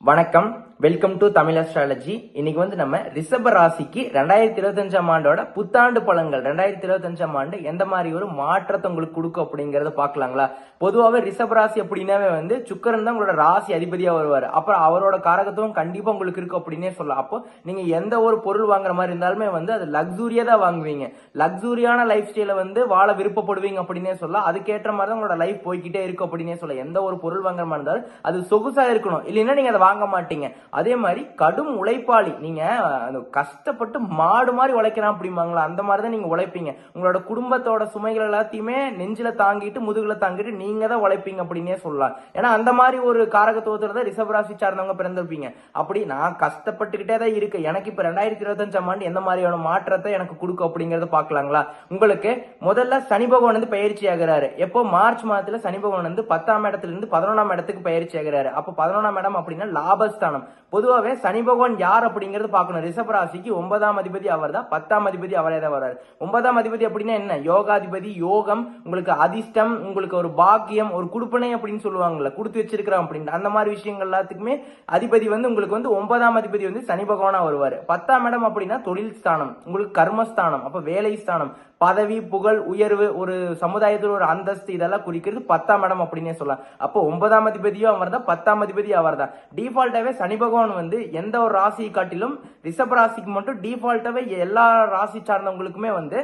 வணக்கம். Welcome to Tamil astrology இன்னைக்கு வந்து நம்ம ரிஷப ராசிக்கு ரெண்டாயிரத்தி இருபத்தஞ்சாம் ஆண்டோட புத்தாண்டு பழங்கள் ரெண்டாயிரத்தி இருபத்தஞ்சாம் ஆண்டு எந்த மாதிரி ஒரு மாற்றத்தை உங்களுக்கு கொடுக்கும் அப்படிங்கறத பார்க்கலாங்களா? பொதுவாகவே ரிஷப ராசி அப்படின்னாவே வந்து சுக்கரன் தான் உங்களோட ராசி அதிபதியா வருவார். அப்புறம் அவரோட காரகத்துவம் கண்டிப்பா உங்களுக்கு இருக்கும் அப்படின்னே சொல்லலாம். அப்போ நீங்க எந்த ஒரு பொருள் வாங்குற மாதிரி இருந்தாலுமே வந்து அது லக்ஸூரியா தான் வாங்குவீங்க. லக்ஸூரியான லைஃப் ஸ்டைல வந்து வாழ விருப்பப்படுவீங்க அப்படின்னே சொல்லலாம். அதுக்கேற்ற மாதிரி தான் உங்களோட லைஃப் போய்கிட்டே இருக்கும் அப்படின்னே சொல்லலாம். எந்த ஒரு பொருள் வாங்குற மாதிரி இருந்தாலும் அது சொகுசா இருக்கணும். இல்லைன்னா நீங்க அதை வாங்க மாட்டீங்க. அதே மாதிரி கடும் உழைப்பாளி. நீங்க அந்த கஷ்டப்பட்டு மாடு மாதிரி உழைக்கிறான் அப்படிம்பாங்களா? அந்த மாதிரி தான் நீங்க உழைப்பீங்க. உங்களோட குடும்பத்தோட சுமைகள் எல்லாத்தையுமே நெஞ்சில தாங்கிட்டு முதுகுல தாங்கிட்டு நீங்க தான் உழைப்பீங்க அப்படின்னே சொல்லலாம். ஏன்னா அந்த மாதிரி ஒரு காரகத்துவத்துல தான் ராசி சார்ந்தவங்க பிறந்திருப்பீங்க. அப்படி நான் கஷ்டப்பட்டுக்கிட்டே தான் இருக்கு. எனக்கு இப்ப ரெண்டாயிரத்தி இருபத்தஞ்சாம் ஆண்டு எந்த மாதிரியான மாற்றத்தை எனக்கு கொடுக்கும் அப்படிங்கறத பாக்கலாங்களா உங்களுக்கு முதல்ல சனி பகவான் வந்து பயிற்சி ஆகிறாரு. எப்போ? மார்ச் மாதத்துல சனி பகவான் வந்து பத்தாம் இடத்துல இருந்து பதினொன்றாம் இடத்துக்கு பயிற்சி ஆகிறாரு. அப்போ பதினொன்றாம் இடம் அப்படின்னா லாபஸ்தானம். பொதுவாகவே சனி பகவான் யார் அப்படிங்கிறது பார்க்கணும். ரிஷப ராசிக்கு ஒன்பதாம் அதிபதி அவர் தான் பத்தாம் அதிபதி அவரே தான் வர்றாரு. ஒன்பதாம் அதிபதி அப்படின்னா என்ன? யோகாதிபதி யோகம் உங்களுக்கு அதிர்ஷ்டம் உங்களுக்கு ஒரு பாக்கியம் ஒரு குடுப்பனை அப்படின்னு சொல்லுவாங்கல்ல கொடுத்து வச்சிருக்கிறோம் அப்படின்னு. அந்த மாதிரி விஷயங்கள் எல்லாத்துக்குமே அதிபதி வந்து உங்களுக்கு வந்து ஒன்பதாம் அதிபதி வந்து சனி பகவானா வருவார். பத்தாம் இடம் அப்படின்னா தொழில் ஸ்தானம் உங்களுக்கு கர்மஸ்தானம் அப்ப வேலை ஸ்தானம். பதவி புகழ் உயர்வு ஒரு சமுதாயத்தில் ஒரு அந்தஸ்து இதெல்லாம் குறிக்கிறது பத்தாம் இடம் அப்படின்னே சொல்லலாம். அப்போ ஒன்பதாம் அதிபதியும் அவர் தான் பத்தாம் அதிபதி அவர் தான் டிஃபால்ட்டாவே சனி பகவான் வந்து எந்த ஒரு ராசியை காட்டிலும் ரிஷப் ராசிக்கு மட்டும் டிஃபால்ட்டாவே எல்லா ராசி சார்ந்தவங்களுக்குமே வந்து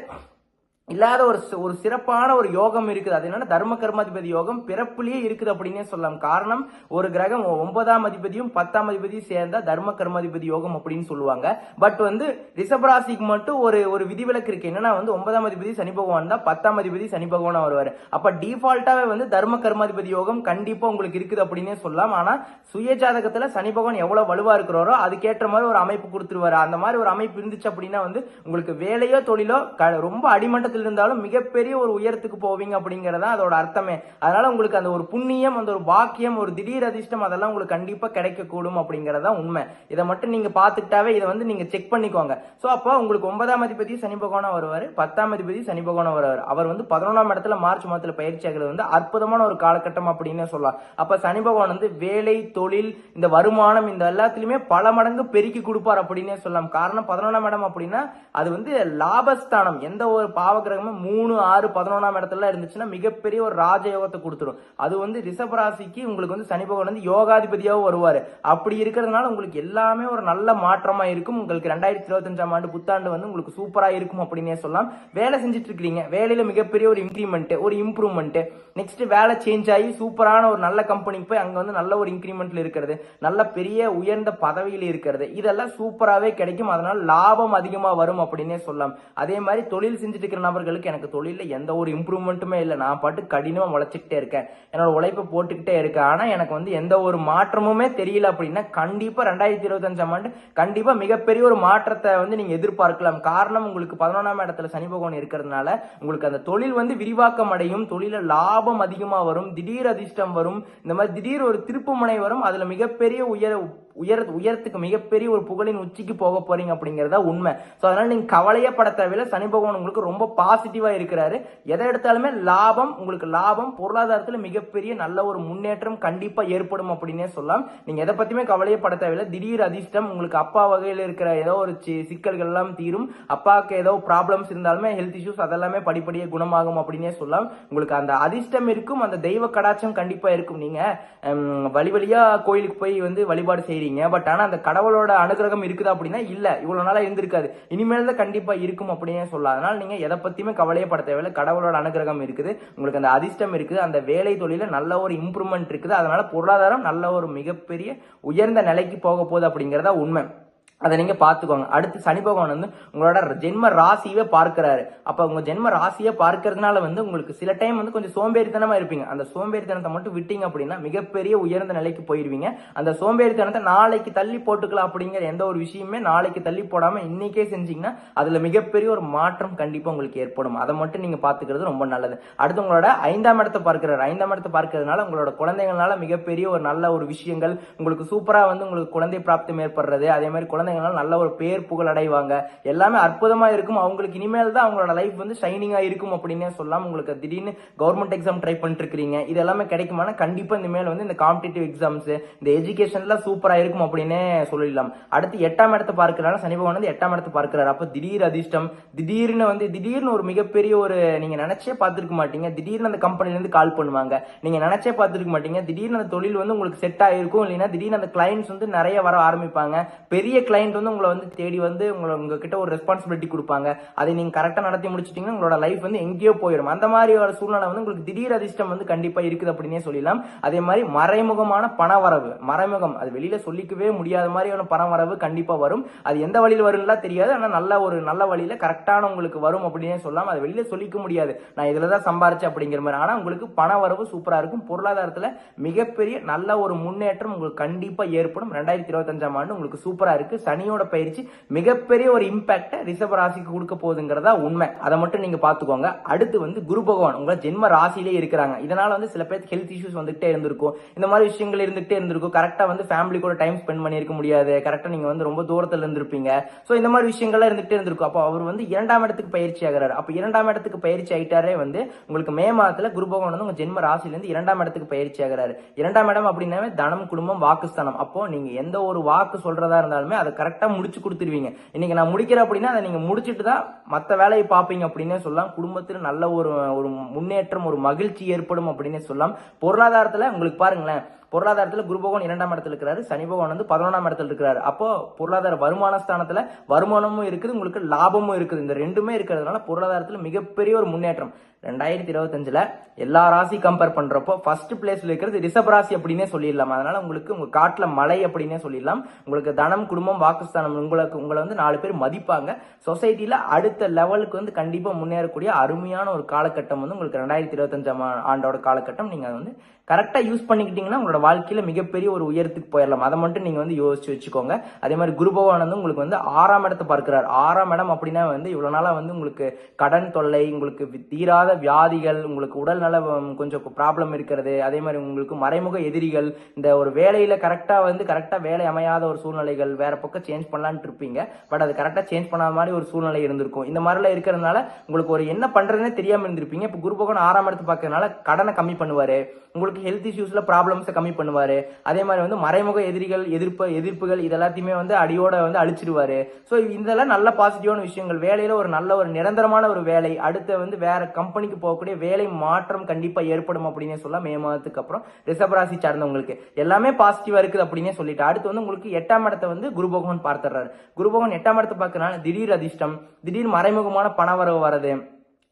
இல்லாத ஒரு ஒரு சிறப்பான ஒரு யோகம் இருக்குது. அது என்னன்னா தர்ம கர்மாதிபதி யோகம் பிறப்புலயே இருக்குது அப்படின்னே சொல்லலாம். காரணம் ஒரு கிரகம் ஒன்பதாம் அதிபதியும் பத்தாம் அதிபதியும் சேர்ந்தா தர்ம கர்மாதிபதி யோகம் அப்படின்னு சொல்லுவாங்க. பட் வந்து ரிஷபராசிக்கு மட்டும் ஒரு ஒரு விதிவிலக்கு இருக்கு. என்னன்னா வந்து ஒன்பதாம் அதிபதி சனி பகவான் தான் பத்தாம் அதிபதி சனி பகவானா வருவார். அப்ப டிஃபால்ட்டாவே வந்து தர்ம கர்மாதிபதி யோகம் கண்டிப்பா உங்களுக்கு இருக்குது அப்படின்னே சொல்லலாம். ஆனா சுய ஜாதகத்துல சனி பகவான் எவ்வளவு வலுவா இருக்கிறாரோ அதுக்கேற்ற மாதிரி ஒரு அமைப்பு கொடுத்துருவாரு. அந்த மாதிரி ஒரு அமைப்பு இருந்துச்சு அப்படின்னா வந்து உங்களுக்கு வேலையோ தொழிலோ க- ரொம்ப அடிமட்டத்தில் இருந்தாலும் மிகப்பெரிய ஒரு உயரத்துக்கு போவீங்க அப்படிங்கறதா அதோட அர்த்தமே. அதனால உங்களுக்கு அந்த ஒரு புண்ணியம் அந்த ஒரு பாக்கியம் ஒரு திடீர் அதிர்ஷ்டம் அதெல்லாம் உங்களுக்கு கண்டிப்பா கிடைக்கக்கூடும் அப்படிங்கறதா உண்மை. இதை மட்டும் நீங்க பாத்துக்கிட்டாவே இதை வந்து நீங்க செக் பண்ணிக்கோங்க. சோ அப்போ உங்களுக்கு ஒன்பதாம் அதிபதி சனி பகவானம் வருவாரு. பத்தாம் அதிபதி சனி பகவானம் வருவார். அவர் வந்து பதினொன்றாம் இடத்துல மார்ச் மாதத்துல பயிற்சி ஆகிறது வந்து அற்புதமான ஒரு காலகட்டம் அப்படின்னு சொல்லலாம். அப்ப சனி பகவான் வந்து வேலை தொழில் இந்த வருமானம் இந்த எல்லாத்துலயுமே பல மடங்கு பெருக்கி கொடுப்பார் அப்படின்னே சொல்லலாம். காரணம் பதினொன்றாம் இடம் அப்படின்னா அது வந்து லாபஸ்தானம். எந்த ஒரு பாவகிரகமும் மூணு ஆறு பதினொன்றாம் இடத்துல இருந்துச்சுன்னா மிகப்பெரிய ஒரு ராஜயோகத்தை கொடுத்துரும். அது வந்து ரிஷப ராசிக்கு உங்களுக்கு வந்து சனி பகவான் வந்து யோகாதிபதியாகவும் வருவார். அப்படி இருக்கிறதுனால உங்களுக்கு எல்லாமே ஒரு நல்ல மாற்றமா இருக்கும். உங்களுக்கு ரெண்டாயிரத்தி இருபத்தஞ்சாம் ஆண்டு புத்தாண்டு வந்து உங்களுக்கு சூப்பராக இருக்கும் அப்படின்னே சொல்லலாம். வேலை செஞ்சுட்டு இருக்கீங்க வேலையில மிகப்பெரிய ஒரு இன்க்ரிமெண்ட் ஒரு இம்ப்ரூவ்மெண்ட் நெக்ஸ்ட் வேலை சேஞ்ச் ஆகி சூப்பரான ஒரு நல்ல கம்பெனிக்கு போய் அங்க வந்து நல்ல ஒரு இன்க்ரிமெண்ட்ல இருக்கிறது. நல்ல பெரிய உயர்ந்த பதவியில் இருக்கிறது. இதெல்லாம் சூப்பராகவே கிடைக்கும். அதனால லாபம் அதிகமாக வரும் அப்படின்னே சொல்லலாம். அதே மாதிரி தொழில் செஞ்சுட்டு இருக்கிற நபர்களுக்கு எனக்கு தொழிலில் எந்த ஒரு இம்ப்ரூவ்மெண்ட்டுமே இல்லை. நான் பாட்டு கடினமாக உழைச்சிக்கிட்டே இருக்கேன். என்னோட உழைப்பை போட்டுக்கிட்டே இருக்கேன். ஆனால் எனக்கு வந்து எந்த ஒரு மாற்றமுமே தெரியல அப்படின்னா கண்டிப்பாக ரெண்டாயிரத்தி இருபத்தஞ்சாம் ஆண்டு கண்டிப்பாக மிகப்பெரிய ஒரு மாற்றத்தை வந்து நீங்கள் எதிர்பார்க்கலாம். காரணம் உங்களுக்கு பதினொன்றாம் இடத்துல சனி பகவான் இருக்கிறதுனால உங்களுக்கு அந்த தொழில் வந்து விரிவாக்கம் அடையும். தொழிலில் லாபம் அதிகமாக வரும். திடீர் அதிர்ஷ்டம் வரும். இந்த மாதிரி திடீர் ஒரு திருப்புமுனை வரும். அதில் மிகப்பெரிய உயர உயர உயரத்துக்கு மிகப்பெரிய ஒரு புகழின் உச்சிக்கு போக போறீங்க அப்படிங்கிறத உண்மை. ஸோ அதனால நீங்க கவலையே பட தேவையில்ல. சனி பகவான் உங்களுக்கு ரொம்ப பாசிட்டிவா இருக்கிறாரு. எதை எடுத்தாலுமே லாபம் உங்களுக்கு லாபம் பொருளாதாரத்தில் மிகப்பெரிய நல்ல ஒரு முன்னேற்றம் கண்டிப்பா ஏற்படும் அப்படின்னே சொல்லலாம். நீங்க எதை பத்தியுமே கவலையே பட தேவையில்லை. திடீர் அதிர்ஷ்டம் உங்களுக்கு அப்பா வகையில் இருக்கிற ஏதோ ஒரு சி- சிக்கல்கள் எல்லாம் தீரும். அப்பாவுக்கு ஏதோ ப்ராப்ளம்ஸ் இருந்தாலுமே ஹெல்த் இஷ்யூஸ் அதெல்லாமே படிப்படியே குணமாகும் அப்படின்னே சொல்லலாம். உங்களுக்கு அந்த அதிர்ஷ்டம் இருக்கும் அந்த தெய்வ கடாச்சம் கண்டிப்பா இருக்கும். நீங்க வழி வழியா கோயிலுக்கு போய் வந்து வழிபாடு செய்கிறீங்க பட் ஆனால் அந்த கடவுளோட அனுகிரகம் இருக்குது அப்படின்னா இல்லை. இவ்வளோ நாளாக இருந்திருக்காது. இனிமேல் தான் கண்டிப்பாக இருக்கும் அப்படின்னே சொல்லலாம். அதனால் நீங்கள் எதை பற்றியுமே கவலையே பட தேவையில்லை. கடவுளோட அனுகிரகம் இருக்குது. உங்களுக்கு அந்த அதிர்ஷ்டம் இருக்குது. அந்த வேலை தொழிலில் நல்ல ஒரு இம்ப்ரூவ்மெண்ட் இருக்குது. அதனால் பொருளாதாரம் நல்ல ஒரு மிகப்பெரிய உயர்ந்த நிலைக்கு போக போகுது அப்படிங்கிறதா உண்மை. அதை நீங்கள் பார்த்துக்கோங்க. அடுத்து சனி பகவான் வந்து உங்களோட ஜென்ம ராசியவே பார்க்குறாரு. அப்போ உங்கள் ஜென்ம ராசியை பார்க்கறதுனால வந்து உங்களுக்கு சில டைம் வந்து கொஞ்சம் சோம்பேறித்தனமாக இருப்பீங்க. அந்த சோம்பேறித்தனத்தை மட்டும் விட்டீங்க அப்படின்னா மிகப்பெரிய உயர்ந்த நிலைக்கு போயிடுவீங்க அந்த சோம்பேறித்தனத்தை நாளைக்கு தள்ளி போட்டுக்கலாம் அப்படிங்கிற எந்த ஒரு விஷயமே நாளைக்கு தள்ளி போடாமல் இன்னைக்கே செஞ்சீங்கன்னா அதில் மிகப்பெரிய ஒரு மாற்றம் கண்டிப்பாக உங்களுக்கு ஏற்படும். அதை மட்டும் நீங்கள் பார்த்துக்கிறது ரொம்ப நல்லது. அடுத்து உங்களோட ஐந்தாம் இடத்தை பார்க்குறாரு. ஐந்தாம் இடத்தை பார்க்கறதுனால உங்களோட குழந்தைங்களால மிகப்பெரிய ஒரு நல்ல ஒரு விஷயங்கள் உங்களுக்கு சூப்பராக வந்து உங்களுக்கு குழந்தை பிராப்தம் ஏற்படுறது. அதே மாதிரி குழந்தை குழந்தைங்களாம் நல்ல ஒரு பேர் புகழ் அடைவாங்க. எல்லாமே அற்புதமாக இருக்கும். அவங்களுக்கு இனிமேல் தான் அவங்களோட லைஃப் வந்து ஷைனிங்காக இருக்கும் அப்படின்னே சொல்லலாம் உங்களுக்கு திடீர்னு கவர்மெண்ட் எக்ஸாம் ட்ரை பண்ணிட்டுருக்கறீங்க இது எல்லாமே கிடைக்குமானா கண்டிப்பாக இனிமேல் வந்து இந்த காம்படிட்டிவ் எக்ஸாம்ஸ் இந்த எஜுகேஷன்ல சூப்பராக இருக்கும் அப்படின்னே சொல்லிடலாம். அடுத்து எட்டாம் இடத்தை பார்க்கிறாங்க சனி பகவான் வந்து எட்டாம் இடத்தை பார்க்கிறாரு. அப்போ திடீர் அதிர்ஷ்டம். திடீர்னு வந்து திடீர்னு ஒரு மிகப்பெரிய ஒரு நீங்கள் நினச்சே பார்த்துருக்க மாட்டீங்க. திடீர்னு அந்த கம்பெனிலேருந்து கால் பண்ணுவாங்க. நீங்கள் நினச்சே பார்த்துருக்க மாட்டீங்க. திடீர்னு அந்த தொழில் வந்து உங்களுக்கு செட் ஆகிருக்கும் இல்லைன்னா திடீர்னு அந்த கிளைண்ட்ஸ் வந்து நிறைய வர ஆரம்பிப்பாங்க. பெரிய கிளைண்ட் வந்து உங்களை வந்து தேடி வந்து உங்களை உங்ககிட்ட ஒரு ரெஸ்பான்சிபிலிட்டி கொடுப்பாங்க. அதை நீங்க கரெக்டா நடத்தி முடிச்சிட்டீங்கன்னா உங்களோட லைஃப் வந்து எங்கேயோ போயிடும். அந்த மாதிரி ஒரு சூழ்நிலை வந்து உங்களுக்கு திடீர் அதிர்ஷ்டம் வந்து கண்டிப்பா இருக்குது அப்படின்னே சொல்லலாம். அதே மாதிரி மறைமுகமான பண வரவு மறைமுகம் அது வெளியில சொல்லிக்கவே முடியாத மாதிரியான பணவரவு கண்டிப்பா வரும். அது எந்த வழியில் வரும்லாம் தெரியாது. ஆனா நல்ல ஒரு நல்ல வழியில கரெக்டான உங்களுக்கு வரும் அப்படின்னே சொல்லலாம். அது வெளியில சொல்லிக்க முடியாது. நான் இதுல தான் சம்பாரிச்சேன் அப்படிங்கிற மாதிரி. ஆனா உங்களுக்கு பண வரவு சூப்பரா இருக்கும். பொருளாதாரத்துல மிகப்பெரிய நல்ல ஒரு முன்னேற்றம் உங்களுக்கு கண்டிப்பா ஏற்படும். ரெண்டாயிரத்தி இருபத்தஞ்சாம் ஆண்டு உங்களுக்கு சூப்பரா இருக்கு. சனியோட பயிற்சி மிகப்பெரிய ஒரு இம்பாக்டை ரிஷப ராசிக்கு கொடுக்க போகுதுங்கிறதா உண்மை. அதை மட்டும் நீங்க பாத்துக்கோங்க. அடுத்து வந்து குரு பகவான் உங்க ஜென்ம ராசியிலே இருக்கிறாங்க. இதனால வந்து சில பேருக்கு ஹெல்த் இஷ்யூஸ் வந்துகிட்டே இருந்திருக்கும். இந்த மாதிரி விஷயங்கள் இருந்துகிட்டே இருந்திருக்கும். கரெக்டா வந்து ஃபேமிலி கூட டைம் ஸ்பெண்ட் பண்ணியிருக்க முடியாது. கரெக்டா நீங்க வந்து ரொம்ப தூரத்துல இருந்திருப்பீங்க. சோ இந்த மாதிரி விஷயங்கள்லாம் இருந்துகிட்டே இருந்திருக்கும். அப்போ அவர் வந்து இரண்டாம் இடத்துக்கு பயிற்சி ஆகிறாரு. அப்ப இரண்டாம் இடத்துக்கு பயிற்சி ஆயிட்டாரே வந்து உங்களுக்கு மே மாதத்துல குரு பகவான் வந்து உங்க ஜென்ம ராசியில இருந்து இரண்டாம் இடத்துக்கு பயிற்சி ஆகிறாரு. இரண்டாம் இடம் அப்படின்னாவே தனம் குடும்பம் வாக்குஸ்தானம். அப்போ நீங்க எந்த ஒரு வாக்கு சொல்றதா இருந்தாலுமே அதை கரெக்டாக முடிச்சு கொடுத்துருவீங்க. இன்னைக்கு நான் முடிக்கிறேன் அப்படின்னா அதை நீங்கள் முடிச்சிட்டு தான் மற்ற வேலையை பார்ப்பீங்க அப்படின்னே சொல்லலாம். குடும்பத்தில் நல்ல ஒரு ஒரு முன்னேற்றம் ஒரு மகிழ்ச்சி ஏற்படும் அப்படின்னே சொல்லலாம். பொருளாதாரத்தில் உங்களுக்கு பாருங்களேன் பொருளாதாரத்தில் குரு பகவான் இரண்டாம் இடத்துல இருக்கிறாரு சனி பகவான் வந்து பதினொன்றாம் இடத்துல இருக்கிறாரு. அப்போ பொருளாதார வருமான ஸ்தானத்துல வருமானமும் இருக்குது உங்களுக்கு லாபமும் இருக்குது. இந்த ரெண்டுமே இருக்கிறதுனால பொருளாதாரத்தில் மிகப்பெரிய ஒரு முன்னேற்றம். ரெண்டாயிரத்தி இருபத்தஞ்சில் எல்லா ராசி கம்பேர் பண்ணுறப்போ ஃபர்ஸ்ட் பிளேஸில் இருக்கிறது ரிஷப் ராசி அப்படின்னே சொல்லிடலாம். அதனால் உங்களுக்கு உங்கள் காட்டில் மலை அப்படின்னே சொல்லிடலாம். உங்களுக்கு தனம் குடும்பம் வாக்குஸ்தானம் உங்களுக்கு உங்களை வந்து நாலு பேர் மதிப்பாங்க. சொசைட்டியில் அடுத்த லெவலுக்கு வந்து கண்டிப்பாக முன்னேறக்கூடிய அருமையான ஒரு காலகட்டம் வந்து உங்களுக்கு ரெண்டாயிரத்தி இருபத்தஞ்சாம் ஆண்டோட காலகட்டம். நீங்கள் வந்து கரெக்டாக யூஸ் பண்ணிக்கிட்டீங்கன்னா உங்களோட வாழ்க்கையில் மிகப்பெரிய ஒரு உயரத்துக்கு போயிடலாம். அதை மட்டும் நீங்கள் வந்து யோசிச்சு வச்சுக்கோங்க. அதே மாதிரி குரு பகவான் உங்களுக்கு வந்து ஆறாம் இடத்தை பார்க்கிறார். ஆறாம் இடம் அப்படின்னா வந்து இவ்வளோ நாளாக வந்து உங்களுக்கு கடன் தொல்லை உங்களுக்கு தீராத வியாதிகள் உங்களுக்கு உடல் நல கொஞ்சம் ப்ராப்ளம் இருக்கிறது. அதே மாதிரி உங்களுக்கு மறைமுக எதிரிகள் இந்த ஒரு வேலையில கரெக்டாக வந்து கரெக்டாக வேலை அமையாத ஒரு சூழ்நிலைகள் வேற பக்கம் சேஞ்ச் பண்ணலாம்னு இருப்பீங்க. பட் அது கரெக்டாக சேஞ்ச் பண்ணாத மாதிரி ஒரு சூழ்நிலை இருந்திருக்கும். இந்த மாதிரிலாம் இருக்கிறதுனால உங்களுக்கு ஒரு என்ன பண்ணுறதுனே தெரியாமல் இருந்திருப்பீங்க. இப்போ குருபகவன் ஆறாம் இடத்து பார்க்கறதுனால கடனை கம்மி பண்ணுவாரு. உங்களுக்கு ஹெல்த் இஷ்யூஸ்ல ப்ராப்ளம்ஸை கம்மி பண்ணுவாரு. அதே மாதிரி வந்து மறைமுக எதிரிகள் எதிர்ப்பு எதிர்ப்புகள் இது எல்லாத்தையுமே வந்து அடியோட வந்து அழிச்சிடுவார் ஸோ இதெல்லாம் நல்ல பாசிட்டிவான விஷயங்கள். வேலையில ஒரு நல்ல ஒரு நிரந்தரமான ஒரு வேலை. அடுத்த வந்து வேற கம்பெனிக்கு போகக்கூடிய வேலை மாற்றம் கண்டிப்பா ஏற்படும் அப்படின்னு சொல்லலாம். மே மாதத்துக்கு அப்புறம் ரிஷபராசி சார்ந்தவங்களுக்கு. எல்லாமே பாசிட்டிவா இருக்குது அப்படின்னே சொல்லிட்டு அடுத்து வந்து உங்களுக்கு எட்டாம் இடத்தை வந்து குரு பகவான் பார்த்துறாரு குரு பகவான் எட்டாம் இடத்தை பார்க்கறனால திடீர் அதிர்ஷ்டம் திடீர் மறைமுகமான பணவரவு வரது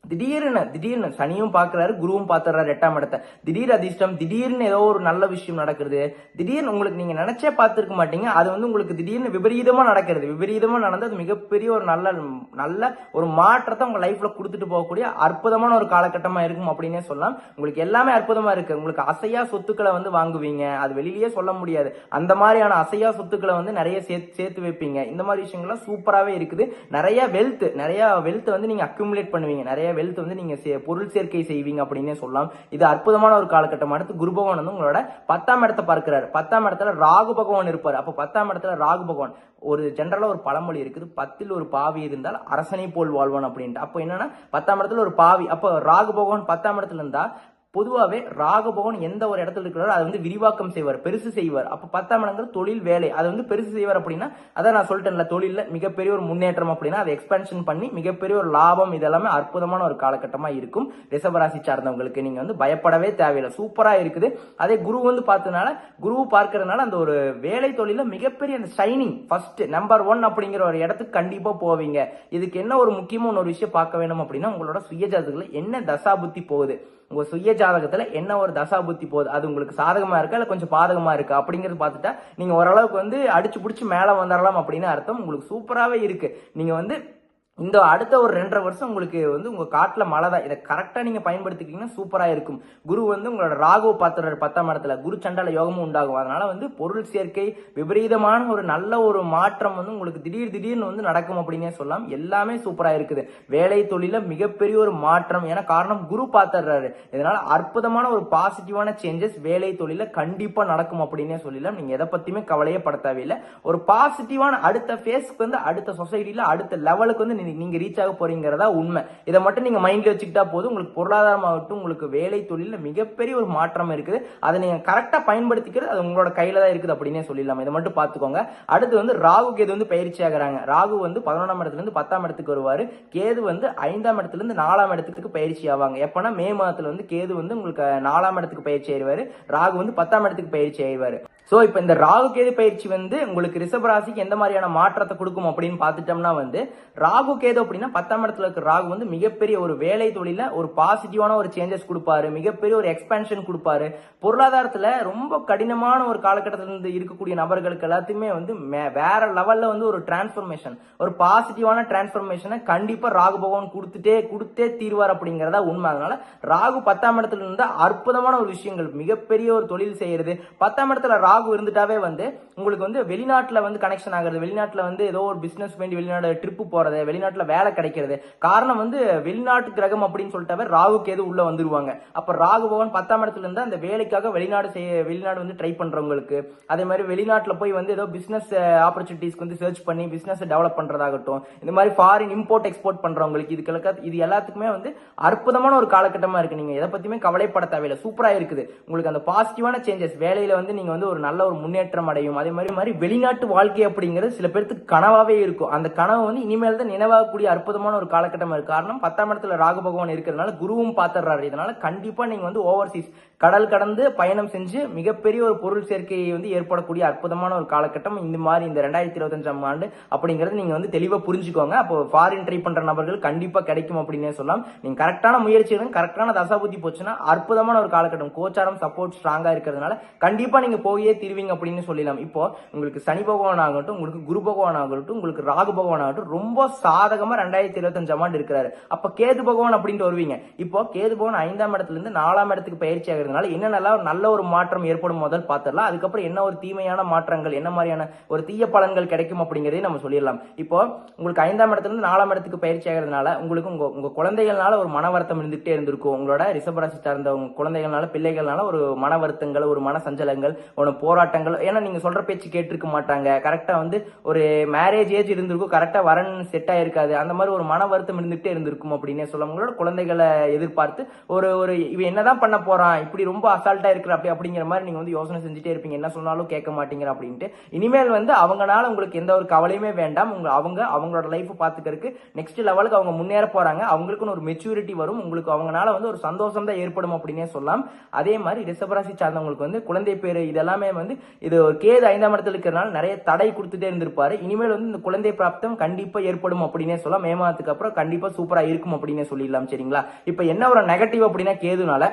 திடீர்னு திடீர்னு சனியும் பாக்குறாரு குருவும் பாத்துறாரு எட்டாம் இடத்தை. திடீர் அதிர்ஷ்டம் திடீர்னு ஏதோ ஒரு நல்ல விஷயம் நடக்கிறது. திடீர்னு உங்களுக்கு நீங்க நினைச்சே பார்த்துருக்க மாட்டீங்க. அது வந்து உங்களுக்கு திடீர்னு விபரீதமா நடக்கிறது. விபரீதமா நடந்து அது மிகப்பெரிய ஒரு நல்ல நல்ல ஒரு மாற்றத்தை உங்க லைஃப்ல கொடுத்துட்டு போகக்கூடிய அற்புதமான ஒரு காலகட்டமா இருக்கும் அப்படின்னே சொல்லலாம். உங்களுக்கு எல்லாமே அற்புதமா இருக்கு. உங்களுக்கு அசையா சொத்துக்களை வந்து வாங்குவீங்க. அது வெளியிலேயே சொல்ல முடியாது. அந்த மாதிரியான அசையா சொத்துக்களை வந்து நிறைய சேர்த்து சேர்த்து வைப்பீங்க. இந்த மாதிரி விஷயங்கள்லாம் சூப்பராகவே இருக்குது. நிறைய வெல்த் நிறைய வெல்த் வந்து நீங்க அக்யூமுலேட் பண்ணுவீங்க. நிறைய வெல்த் வந்து நீங்க சே- பொருள் சேர்க்கை செய்வீங்க அப்படின்னே சொல்லலாம். இது அற்புதமான ஒரு காலகட்டம். அடுத்து குரு பகவான் வந்து உங்களோட பத்தாம் இடத்தை பார்க்கிறார். பத்தாம் இடத்துல ராகு பகவான் இருப்பார். அப்ப பத்தாம் இடத்துல ராகு பகவான் ஒரு ஜென்ரலா ஒரு பழமொழி இருக்குது. பத்தில் ஒரு பாவி இருந்தால் அரசனை போல் வாழ்வான் அப்படின்ட்டு. அப்போ என்னன்னா பத்தாம் இடத்துல ஒரு பாவி அப்போ ராகு பகவான் பத்தாம் இடத்துல இருந்தா பொதுவாகவே ராகபவன் எந்த ஒரு இடத்துல இருக்கிறாரோ அதை வந்து விரிவாக்கம் செய்வார் பெருசு செய்வார். அப்போ பத்தாம் இடங்கள் தொழில் வேலை. அதை வந்து பெருசு செய்வார் அப்படின்னா அதான் நான் சொல்லிட்டேன்ல தொழிலில் மிகப்பெரிய ஒரு முன்னேற்றம் அப்படின்னா அதை எக்ஸ்பென்ஷன் பண்ணி மிகப்பெரிய ஒரு லாபம் இதெல்லாமே அற்புதமான ஒரு காலகட்டமாக இருக்கும். ரிசவராசி சார்ந்தவங்களுக்கு நீங்கள் வந்து பயப்படவே தேவையில்லை. சூப்பராக இருக்குது. அதே குரு வந்து பார்த்ததுனால குரு பார்க்கறதுனால அந்த ஒரு வேலை தொழிலில் மிகப்பெரிய அந்த ஷைனிங் ஃபர்ஸ்ட் நம்பர் ஒன் அப்படிங்கிற ஒரு இடத்துக்கு கண்டிப்பாக போவீங்க. இதுக்கு என்ன ஒரு முக்கியமான ஒரு விஷயம் பார்க்க வேணும் அப்படின்னா உங்களோட சுயஜாதகத்தில் என்ன தசா புத்தி போகுது? உங்க சுய ஜாதகத்துல என்ன ஒரு தசா புத்தி போகுது? அது உங்களுக்கு சாதகமா இருக்கா? இல்ல கொஞ்சம் பாதகமா இருக்கா? அப்படிங்கறது பார்த்துட்டா நீங்க ஓரளவுக்கு வந்து அடிச்சு பிடிச்சி மேல வந்துடலாம் அப்படின்னு அர்த்தம். உங்களுக்கு சூப்பராவே இருக்கு. நீங்க வந்து இந்த அடுத்த ஒரு ரெண்டரை வருஷம் உங்களுக்கு வந்து உங்க காட்டில் மழை தான். இதை கரெக்டாக நீங்க பயன்படுத்திக்கிட்டீங்கன்னா சூப்பராக இருக்கும். குரு வந்து உங்களோட ராகவ பாத்திரர் பத்தாம் இடத்துல. குரு சண்டால யோகமும் உண்டாகும். அதனால வந்து பொருள் சேர்க்கை விபரீதமான ஒரு நல்ல ஒரு மாற்றம் வந்து உங்களுக்கு திடீர் திடீர்னு வந்து நடக்கும் அப்படின்னே சொல்லலாம். எல்லாமே சூப்பராக இருக்குது. வேலை தொழில மிகப்பெரிய ஒரு மாற்றம். ஏன்னா காரணம் குரு பாத்துறாரு இதனால அற்புதமான ஒரு பாசிட்டிவான சேஞ்சஸ் வேலை தொழில கண்டிப்பாக நடக்கும் அப்படின்னே சொல்லலாம் நீங்க எதை பத்தியுமே கவலையே பட தேவையில்லை. ஒரு பாசிட்டிவான அடுத்த ஃபேஸ்க்கு வந்து அடுத்த சொசைட்டியில் அடுத்த லெவலுக்கு வந்து நீங்க ரீச் ஆக போறீங்கிறதா உண்மை. இதை மட்டும் நீங்க மைண்ட்ல வச்சுக்கிட்டா போதும். உங்களுக்கு பொருளாதாரமாகட்டும் உங்களுக்கு வேலை தொழில மிகப்பெரிய ஒரு மாற்றம் இருக்குது. அதை நீங்க கரெக்டா பயன்படுத்திக்கிறது அது உங்களோட கையில தான் இருக்குது அப்படின்னே சொல்லிடலாம். இதை மட்டும் பாத்துக்கோங்க அடுத்து வந்து ராகு கேது வந்து பயிற்சி ஆகிறாங்க. ராகு வந்து பதினொன்றாம் இடத்துல இருந்து பத்தாம் இடத்துக்கு வருவாரு. கேது வந்து ஐந்தாம் இடத்துல இருந்து நாலாம் இடத்துக்கு பயிற்சி ஆவாங்க. எப்பனா மே மாதத்துல வந்து கேது வந்து உங்களுக்கு நாலாம் இடத்துக்கு பயிற்சி ஆயிடுவாரு. ராகு வந்து பத்தாம் இடத்துக்கு பயிற்சி ஆயிடுவாரு. ஸோ இப்போ இந்த ராகு கேது பயிற்சி வந்து உங்களுக்கு ரிஷப ராசிக்கு எந்த மாதிரியான மாற்றத்தை கொடுக்கும் அப்படின்னு பார்த்துட்டோம்னா வந்து ராகு கேது அப்படின்னா பத்தாம் இடத்துல இருக்கிற ராகு வந்து மிகப்பெரிய ஒரு வேலை தொழில ஒரு பாசிட்டிவான ஒரு சேஞ்சஸ் கொடுப்பாரு மிகப்பெரிய ஒரு எக்ஸ்பென்ஷன் கொடுப்பாரு. பொருளாதாரத்தில் ரொம்ப கடினமான ஒரு காலகட்டத்தில் இருந்து இருக்கக்கூடிய நபர்களுக்கு எல்லாத்தையுமே வந்து மே- வேற லெவலில் வந்து ஒரு டிரான்ஸ்ஃபர்மேஷன் ஒரு பாசிட்டிவான டிரான்ஸ்ஃபர்மேஷனை கண்டிப்பாக ராகு பகவான் கொடுத்துட்டே கொடுத்தே தீர்வார் அப்படிங்கிறதா உண்மை. அதனால ராகு பத்தாம் இடத்துல இருந்தால் அற்புதமான ஒரு விஷயங்கள் மிகப்பெரிய ஒரு தொழில் செய்யறது. பத்தாம் இடத்துல ராகு இருந்துட்டாவே வந்து உங்களுக்கு வந்து வெளிநாட்டில் வந்து கனெக்ஷன் ஆகிறது வெளிநாட்டில் வந்து ஏதோ ஒரு பிஸ்னஸ் வேண்டி வெளிநாடு ட்ரிப்பு போகிறது வெளிநாட்டில் வேலை கிடைக்கிறது. காரணம் வந்து வெளிநாட்டு கிரகம் அப்படின்னு சொல்லிட்டாவே ராகுக்கு எது உள்ளே வந்துருவாங்க. அப்போ ராகு பகவான் பத்தாம் இடத்துல இருந்தால் அந்த வேலைக்காக வெளிநாடு செய்ய வெளிநாடு வந்து ட்ரை பண்ணுறவங்களுக்கு அதே மாதிரி வெளிநாட்டில் போய் வந்து ஏதோ பிஸ்னஸ் ஆப்பர்ச்சுனிட்டிஸ்க்கு வந்து சர்ச் பண்ணி பிஸ்னஸை டெவலப் பண்ணுறதாகட்டும் இந்த மாதிரி ஃபாரின் இம்போர்ட் எக்ஸ்போர்ட் பண்ணுறவங்களுக்கு இதுக்கு இது எல்லாத்துக்குமே வந்து அற்புதமான ஒரு காலகட்டமாக இருக்குது நீங்கள் எதை பற்றியுமே கவலைப்பட தேவையில்லை. சூப்பராக இருக்குது. உங்களுக்கு அந்த பாசிட்டிவான சேஞ்சஸ் வேலையில் வந்து நீங்கள் வந்து ஒரு நல்ல ஒரு முன்னேற்றம் அடையும். அதே மாதிரி மாதிரி வெளிநாட்டு வாழ்க்கை அப்படிங்கிறது சில பேருக்கு கனவாவே இருக்கும். அந்த கனவு வந்து இனிமேல் தான் நினைவாகக்கூடிய அற்புதமான ஒரு காலகட்டம் இருக்குது காரணம் பத்தாம் இடத்துல ராகு பகவான் இருக்கிறதுனால குருவும் பாத்துறாரு இதனால கண்டிப்பா நீங்க வந்து ஓவர்சீஸ் கடல் கடந்து பயணம் செஞ்சு மிகப்பெரிய ஒரு பொருள் சேர்க்கையை வந்து ஏற்படக்கூடிய அற்புதமான ஒரு காலகட்டம் இந்த மாதிரி இந்த ரெண்டாயிரத்தி இருபத்தஞ்சாம் ஆண்டு அப்படிங்கறது நீங்க வந்து தெளிவா புரிஞ்சுக்கோங்க. அப்போ ஃபாரின் ட்ரை பண்ற நபர்கள் கண்டிப்பா கிடைக்கும் அப்படின்னே சொல்லலாம். நீங்க கரெக்டான முயற்சி எடுங்க கரெக்டான தசாபுத்தி போச்சுன்னா அற்புதமான ஒரு காலகட்டம். கோச்சாரம் சப்போர்ட் ஸ்ட்ராங்கா இருக்கிறதுனால கண்டிப்பா நீங்க போயே திருவிங்க அப்படின்னு சொல்லலாம். இப்போ உங்களுக்கு சனி பகவான் ஆகட்டும் உங்களுக்கு குரு பகவான் ஆகட்டும் உங்களுக்கு ராகு பகவான் ஆகட்டும் ரொம்ப சாதகமா ரெண்டாயிரத்தி இருபத்தஞ்சாம் ஆண்டு இருக்கிறாரு. அப்ப கேது பகவான் அப்படின்ட்டு வருவீங்க. இப்போ கேது பகவான் ஐந்தாம் இடத்துல இருந்து நாலாம் இடத்துக்கு பயிற்சி ஆகிறதுனால என்னென்னலாம் நல்ல ஒரு மாற்றம் ஏற்படும் முதல் பார்த்துடலாம். அதுக்கப்புறம் என்ன ஒரு தீமையான மாற்றங்கள் என்ன மாதிரியான ஒரு தீய பலன்கள் கிடைக்கும் அப்படிங்கிறதையும் நம்ம சொல்லிடலாம். இப்போ உங்களுக்கு ஐந்தாம் இடத்துலேருந்து நாலாம் இடத்துக்கு பயிற்சி ஆகிறதுனால உங்களுக்கு உங்கள் உங்கள் குழந்தைகள்னால ஒரு மன வருத்தம் இருந்துகிட்டே இருந்திருக்கும். உங்களோட ரிஷபராசி சார்ந்த உங்கள் குழந்தைகள்னால பிள்ளைகள்னால ஒரு மன வருத்தங்கள் ஒரு மன சஞ்சலங்கள் ஒரு போராட்டங்கள். ஏன்னா நீங்கள் சொல்கிற பேச்சு கேட்டிருக்க மாட்டாங்க. கரெக்டாக வந்து ஒரு மேரேஜ் ஏஜ் இருந்திருக்கும். கரெக்டாக வரன் செட் ஆகிருக்காது அந்த மாதிரி ஒரு மன வருத்தம் இருந்துகிட்டே இருந்திருக்கும் அப்படின்னே சொல்ல உங்களோட குழந்தைகளை எதிர்பார்த்து ஒரு ஒரு இவன் என்னதான் பண்ண போகிறான் இப்படி ரொம்ப அசால்ட்டா இருக்கிற அப்படி அப்படிங்கிற மாதிரி நீங்க வந்து யோசனை செஞ்சுட்டே இருப்பீங்க. என்ன சொன்னாலும் கேட்க மாட்டீங்க அப்படின்ட்டு. இனிமேல் வந்து அவங்கனால உங்களுக்கு எந்த ஒரு கவலையுமே வேண்டாம். உங்க அவங்க அவங்களோட லைஃப் பாத்துக்கிறதுக்கு நெக்ஸ்ட் லெவலுக்கு அவங்க முன்னேற போறாங்க. அவங்களுக்குன்னு ஒரு மெச்சூரிட்டி வரும். உங்களுக்கு அவங்கனால வந்து ஒரு சந்தோஷம் தான் ஏற்படும் அப்படின்னே சொல்லலாம். அதே மாதிரி ரிஷபராசி சார்ந்தவங்களுக்கு வந்து குழந்தை பேர் இதெல்லாமே வந்து இது கேது ஐந்தாம் இடத்துல இருக்கிறனால நிறைய தடை கொடுத்துட்டே இருந்திருப்பாரு. இனிமேல் வந்து இந்த குழந்தை பிராப்தம் கண்டிப்பா ஏற்படும் அப்படின்னே சொல்லலாம். மே மாதத்துக்கு அப்புறம் கண்டிப்பா சூப்பரா இருக்கும் அப்படின்னே சொல்லிடலாம். சரிங்களா? இப்ப என்ன ஒரு நெகட்டிவ் அப்படின்னா கேதுனால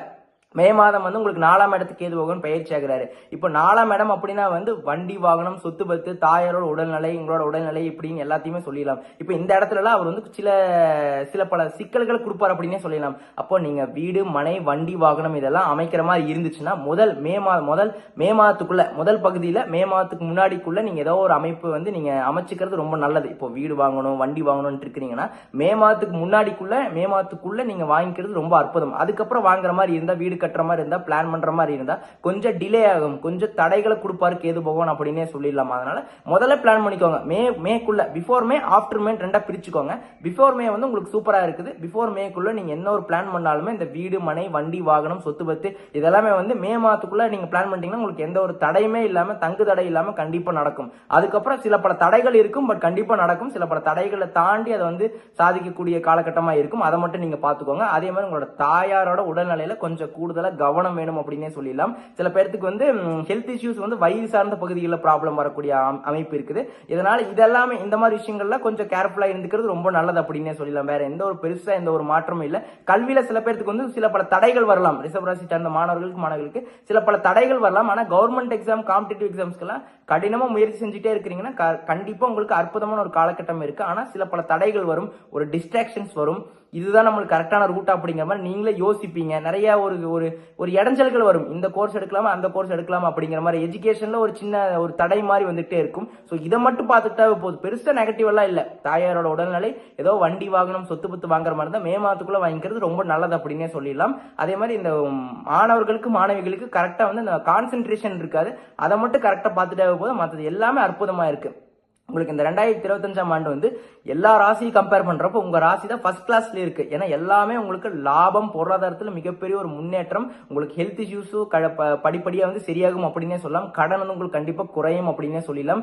மே மாதம் வந்து உங்களுக்கு நாலாம் இடத்துக்கு கேது பகவான் பயிற்சி ஆகிறாரு இப்போ நாலாம் இடம் அப்படின்னா வந்து வண்டி வாகனம் சொத்து பத்து தாயாரோட உடல்நிலை உங்களோட உடல்நிலை இப்படின்னு எல்லாத்தையுமே சொல்லிடலாம். இப்போ இந்த இடத்துலலாம் அவர் வந்து சில சில பல சிக்கல்கள் கொடுப்பார் அப்படின்னே சொல்லிடலாம். அப்போ நீங்க வீடு மனை வண்டி வாகனம் இதெல்லாம் அமைக்கிற மாதிரி இருந்துச்சுன்னா முதல் மே மாதம் முதல் மே மாதத்துக்குள்ள முதல் பகுதியில் மே மாதத்துக்கு முன்னாடிக்குள்ள நீங்க ஏதோ ஒரு அமைப்பு வந்து நீங்க அமைச்சுக்கிறது ரொம்ப நல்லது. இப்போ வீடு வாங்கணும் வண்டி வாங்கணும்னு இருக்கிறீங்கன்னா மே மாதத்துக்கு முன்னாடிக்குள்ள மே மாதத்துக்குள்ள நீங்க வாங்கிக்கிறது ரொம்ப அற்புதம். அதுக்கப்புறம் வாங்குற மாதிரி இருந்தால் வீடு கட்டுற மாதிரி இருந்தால் பிளான் பண்ற மாதிரி இருந்தால் கொஞ்சம் டிலே ஆகும். கொஞ்சம் தடைகளை கொடுப்பாரு கேது பகவான் அப்படின்னே சொல்லிடலாம்? அதனால முதல்ல பிளான் பண்ணிக்கோங்க. மே மேக்குள்ள பிஃபோர் மே ஆஃப்டர் மே ரெண்டாக பிரிச்சுக்கோங்க. பிஃபோர் மே வந்து உங்களுக்கு சூப்பராக இருக்குது. பிஃபோர் மேக்குள்ள நீங்கள் என்ன ஒரு பிளான் பண்ணாலுமே இந்த வீடு மனை வண்டி வாகனம் சொத்து பத்து இதெல்லாமே வந்து மே மாதத்துக்குள்ள நீங்கள் பிளான் பண்ணிட்டீங்கன்னா உங்களுக்கு எந்த ஒரு தடையுமே இல்லாமல் தங்கு தடை இல்லாமல் கண்டிப்பாக நடக்கும். அதுக்கப்புறம் சில பல தடைகள் இருக்கும் பட் கண்டிப்பாக நடக்கும். சில பல தடைகளை தாண்டி அதை வந்து சாதிக்கக்கூடிய காலகட்டமாக இருக்கும். அதை மட்டும் நீங்கள் பார்த்துக்கோங்க. அதே மாதிரி உங்களோட தாயாரோட உடல்நிலையில் கொஞ்சம் கூட கூடுதலாக கவனம் வேணும் அப்படின்னே சொல்லிடலாம். சில பேர்த்துக்கு வந்து ஹெல்த் இஷ்யூஸ் வந்து வயிறு சார்ந்த பகுதிகளில் ப்ராப்ளம் வரக்கூடிய அமைப்பு இருக்குது. இதனால் இதெல்லாமே இந்த மாதிரி விஷயங்கள்லாம் கொஞ்சம் கேர்ஃபுல்லாக இருந்துக்கிறது ரொம்ப நல்லது அப்படின்னே சொல்லலாம் வேற எந்த ஒரு பெருசாக எந்த ஒரு மாற்றமும் இல்லை. கல்வியில் சில பேர்த்துக்கு வந்து சில பல தடைகள் வரலாம். ரிசர்வ் ராசி சார்ந்த மாணவர்களுக்கு மாணவர்களுக்கு சில பல தடைகள் வரலாம். ஆனால் கவர்மெண்ட் எக்ஸாம் காம்படிட்டிவ் எக்ஸாம்ஸ்க்கெல்லாம் கடினமாக முயற்சி செஞ்சுட்டே இருக்கிறீங்கன்னா கண்டிப்பாக உங்களுக்கு அற்புதமான ஒரு காலகட்டம் இருக்குது ஆனால் சில பல தடைகள் வரும். ஒரு டிஸ்ட்ராக்ஷன்ஸ் வரும். இதுதான் நம்மளுக்கு கரெக்டான ரூட் அப்படிங்கிற மாதிரி நீங்களே யோசிப்பீங்க. நிறைய ஒரு ஒரு ஒரு இடைஞ்சல்கள் வரும். இந்த கோர்ஸ் எடுக்கலாமா அந்த கோர்ஸ் எடுக்கலாமா அப்படிங்கிற மாதிரி எஜுகேஷன்ல ஒரு சின்ன ஒரு தடை மாதிரி வந்துட்டே இருக்கும். ஸோ இதை மட்டும் பார்த்துட்டா போதும். பெருசா நெகட்டிவ் எல்லாம் இல்லை. தாயாரோட உடல்நிலை ஏதோ வண்டி வாங்கணும் சொத்து பத்து வாங்குற மாதிரி இருந்தால் மே மாதத்துக்குள்ள வாங்கிக்கிறது ரொம்ப நல்லது அப்படின்னே சொல்லிடலாம். அதே மாதிரி இந்த மாணவர்களுக்கு மாணவிகளுக்கு கரெக்டா வந்து இந்த கான்சென்ட்ரேஷன் இருக்காது. அதை மட்டும் கரெக்டா பார்த்துட்டே போதும். மற்றது எல்லாமே அற்புதமா இருக்கு. உங்களுக்கு இந்த ரெண்டாயிரத்தி இருபத்தஞ்சாம் ஆண்டு வந்து எல்லா ராசியும் கம்பேர் பண்றப்போ உங்க ராசி தான் ஃபர்ஸ்ட் கிளாஸ்ல இருக்கு. ஏன்னா எல்லாமே உங்களுக்கு லாபம் பொருளாதாரத்துல மிகப்பெரிய ஒரு முன்னேற்றம். உங்களுக்கு ஹெல்த் இஷ்யூஸும் படிப்படியா வந்து சரியாகும் அப்படின்னே சொல்லலாம். கடன் வந்து உங்களுக்கு கண்டிப்பா குறையும் அப்படின்னே சொல்லலாம்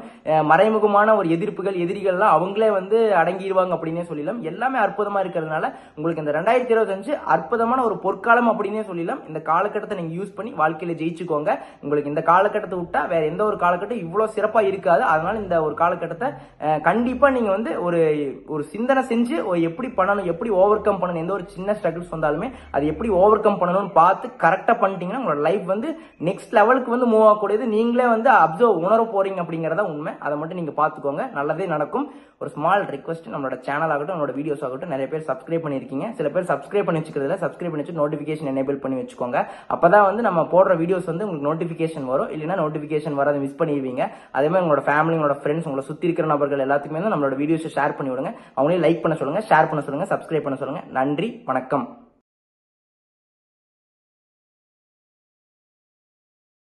மறைமுகமான ஒரு எதிர்ப்புகள் எதிரிகள்லாம் அவங்களே வந்து அடங்கிடுவாங்க அப்படின்னே சொல்லலாம் எல்லாமே அற்புதமா இருக்கிறதுனால உங்களுக்கு இந்த ரெண்டாயிரத்தி இருபத்தஞ்சு அற்புதமான ஒரு பொற்காலம் அப்படின்னே சொல்லலாம் இந்த காலகட்டத்தை நீங்க யூஸ் பண்ணி வாழ்க்கையில ஜெயிச்சுக்கோங்க. உங்களுக்கு இந்த காலகட்டத்தை விட்டா வேற எந்த ஒரு காலகட்டம் இவ்வளவு சிறப்பா இருக்காது. அதனால இந்த ஒரு காலகட்டத்தை கண்டிப்பா நீங்க வந்து ஒரு ஒரு சிந்தனை செஞ்சு எப்படி பண்ணணும் எப்படி ஓவர் கம் பண்ணணும் எந்த ஒரு சின்ன ஸ்ட்ரகிள்ஸ் வந்தாலுமே அது எப்படி ஓவர் கம் பண்ணணும்னு பார்த்து கரெக்டாக பண்ணிட்டீங்கன்னா உங்களோட லைஃப் வந்து நெக்ஸ்ட் லெவலுக்கு வந்து மூவ் ஆகக்கூடியது. நீங்களே வந்து அப்சர்வ் உணர போறீங்க அப்படிங்கறத உண்மை. அதை மட்டும் நீங்கள் பார்த்துக்கோங்க. நல்லதே நடக்கும். ஒரு ஸ்மால் ரிக்வஸ்ட் நம்மளோட சேனல் ஆகட்டும் நம்மளோட வீடியோஸ் ஆகட்டும் நிறைய பேர் சப்ஸ்கிரைப் பண்ணியிருக்கீங்க. சில பேர் சப்ஸ்கிரைப் பண்ணி வச்சுக்கிறதுல சப்ஸ்கிரைப் பண்ணி வச்சு நோட்டிஃபிகேஷன் எனேபிள் பண்ணி வச்சுக்கோங்க. அப்போ தான் வந்து நம்ம போடுற வீடியோஸ் வந்து உங்களுக்கு நோட்டிஃபிகேஷன் வரும். இல்லைன்னா நோட்டிஃபிகேஷன் வராத மிஸ் பண்ணிடுவீங்க. அதே மாதிரி உங்களோட ஃபேமிலி உங்களோட ஃப்ரெண்ட்ஸ் உங்களை சுற்றி இருக்கிற நபர்கள் எல்லாத்துக்குமே வந்து நம்மளோட வீடியோஸை ஷேர் பண்ணி விடுங்க அவங்களையும் லைக் பண்ண சொல்லுங்க ஷேர் பண்ண சொல்லுங்க சப்ஸ்கிரைப் பண்ண சொல்லுங்க. நன்றி வணக்கம்.